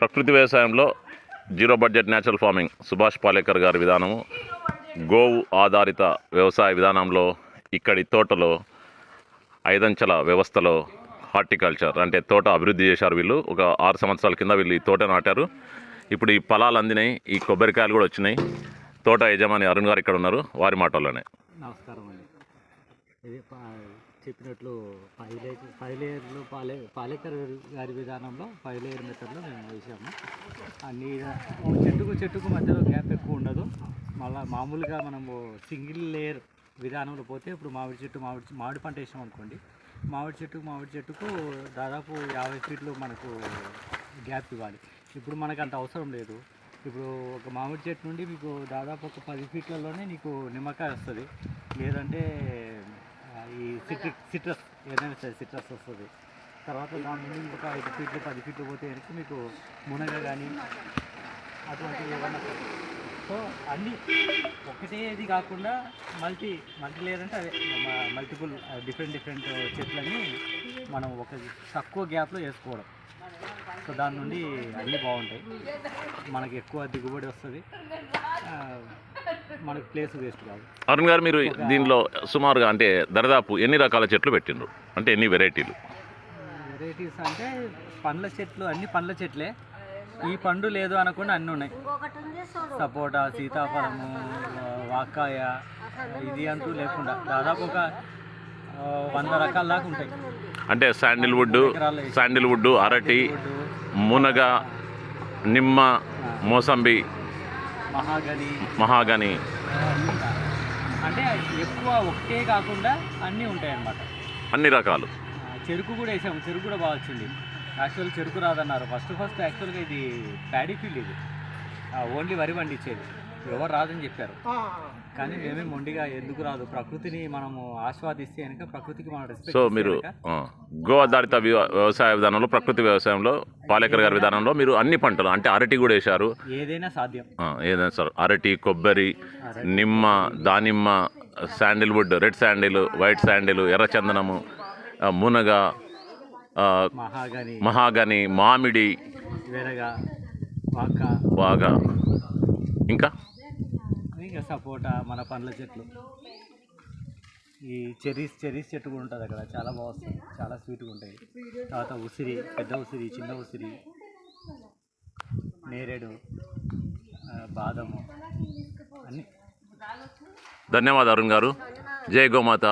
ప్రకృతి వ్యవసాయంలో zero budget natural farming Subhash Palekar గారి విధానము గోవు ఆధారిత వ్యవసాయ విధానంలో ఇక్కడి తోటలో ఐదంచెల వ్యవస్థలో హార్టికల్చర్ అంటే తోట అభివృద్ధి చేశారు వీళ్ళు. ఒక ఆరు సంవత్సరాల కింద వీళ్ళు ఈ తోట నాటారు. ఇప్పుడు ఈ ఫలాలు అందినాయి ఈ కొబ్బరికాయలు కూడా వచ్చినాయి. తోట యజమాని అరుణ్ గారు ఇక్కడ ఉన్నారు వారి మాటల్లోనే. నమస్కారం అండి. చెప్పినట్లు ఫైవ్ లేయర్ ఫైవ్ లేయర్లు పాలే పాలేకర్ గారి విధానంలో ఫైవ్ లేయర్ మెథడ్లో మేము వేసాము. అన్ని చెట్టుకు చెట్టుకు మధ్యలో గ్యాప్ ఎక్కువ ఉండదు. మళ్ళీ మామూలుగా మనము సింగిల్ లేయర్ విధానంలో పోతే ఇప్పుడు మామిడి చెట్టు మామిడి మామిడి పంట వేసాం అనుకోండి. మామిడి చెట్టుకు మామిడి చెట్టుకు దాదాపు యాభై ఫీట్లు మనకు గ్యాప్ ఇవ్వాలి. ఇప్పుడు మనకు అంత అవసరం లేదు. ఇప్పుడు ఒక మామిడి చెట్టు నుండి మీకు దాదాపు ఒక పది ఫీట్లలోనే నీకు నిమ్మకాయ వస్తుంది. లేదంటే ఈ సిట్రస్ సిట్రస్ ఏదైనా సరే సిట్రస్ వస్తుంది. తర్వాత దాని నుండి ఒక ఐదు ఫీట్లు పది ఫీట్లు పోతే కనుక మీకు మునగ కానీ అటువంటివి ఏమన్నా సో అన్నీ ఒకటే ఇది కాకుండా మల్టీ మల్టీ లేయర్ అంటే అదే మల్టిపుల్ డిఫరెంట్ డిఫరెంట్ చెట్లని మనం ఒక తక్కువ గ్యాప్లో వేసుకోవడం. సో దాని నుండి అన్నీ బాగుంటాయి. మనకి ఎక్కువ దిగుబడి వస్తుంది. మనకి ప్లేస్ వేస్ట్ కాదు. అరుణ్ గారు మీరు దీనిలో సుమారుగా అంటే దరిదాపు ఎన్ని రకాల చెట్లు పెట్టిండ్రు? అంటే ఎన్ని వెరైటీలు? వెరైటీస్ అంటే పండ్ల చెట్లు అన్ని పండ్ల చెట్లే. ఈ పండు లేదు అనకుండా అన్నీ ఉన్నాయి. సపోటా సీతాఫలము వాకాయ ఇది అంటూ లేకుండా దాదాపు ఒక వంద రకాల దాకా ఉంటాయి. అంటే శాండిల్వుడ్ శాండిల్వుడ్ అరటి మునగ నిమ్మ మోసంబి మహాగని. మహాగని. అంటే ఎక్కువ ఒకటే కాకుండా అన్నీ ఉంటాయి అన్నమాట అన్ని రకాలు. చెరుకు కూడా వేసాము. చెరుకు కూడా బాగా వచ్చింది. యాక్చువల్ చెరుకు రాదన్నారు. ఫస్ట్ ఫస్ట్ యాక్చువల్గా ఇది ప్యాడీ ఫీల్డ్ ఇది. ఓన్లీ వరి పండించేది. ఎవరు రాదని చెప్పారు. కానీ మేమే మొండిగా ఎందుకు రాదు? ప్రకృతిని మనము ఆస్వాదిస్తే కనుక ప్రకృతికి మనం రెస్పెక్ట్ సో మీరు గో ఆధారిత వ్య- వ్యవసాయ విధానంలో ప్రకృతి వ్యవసాయంలో పాలేకర్ గారి విధానంలో మీరు అన్ని పంటలు అంటే అరటి కూడా వేశారు. ఏదైనా సాధ్యం. ఆ, ఏదైనా సార్ అరటి కొబ్బరి నిమ్మ దానిమ్మ sandalwood red sandal white sandal ఎర్రచందనము ఆ, మునగ మహాగని. మహాగని మామిడి బాగా ఇంకా? ఇంకా సపోటా మన పండ్ల చెట్లు. ఈ చెరీస్ చెరీస్ చెట్టు కూడా ఉంటుంది అక్కడ. చాలా బాగా వస్తుంది చాలా స్వీట్గా ఉంటాయి. తర్వాత ఉసిరి పెద్ద ఉసిరి చిన్న ఉసిరి నేరేడు బాదము అన్నీ. ధన్యవాదాలు అరుణ్ గారు. జై గోమాత.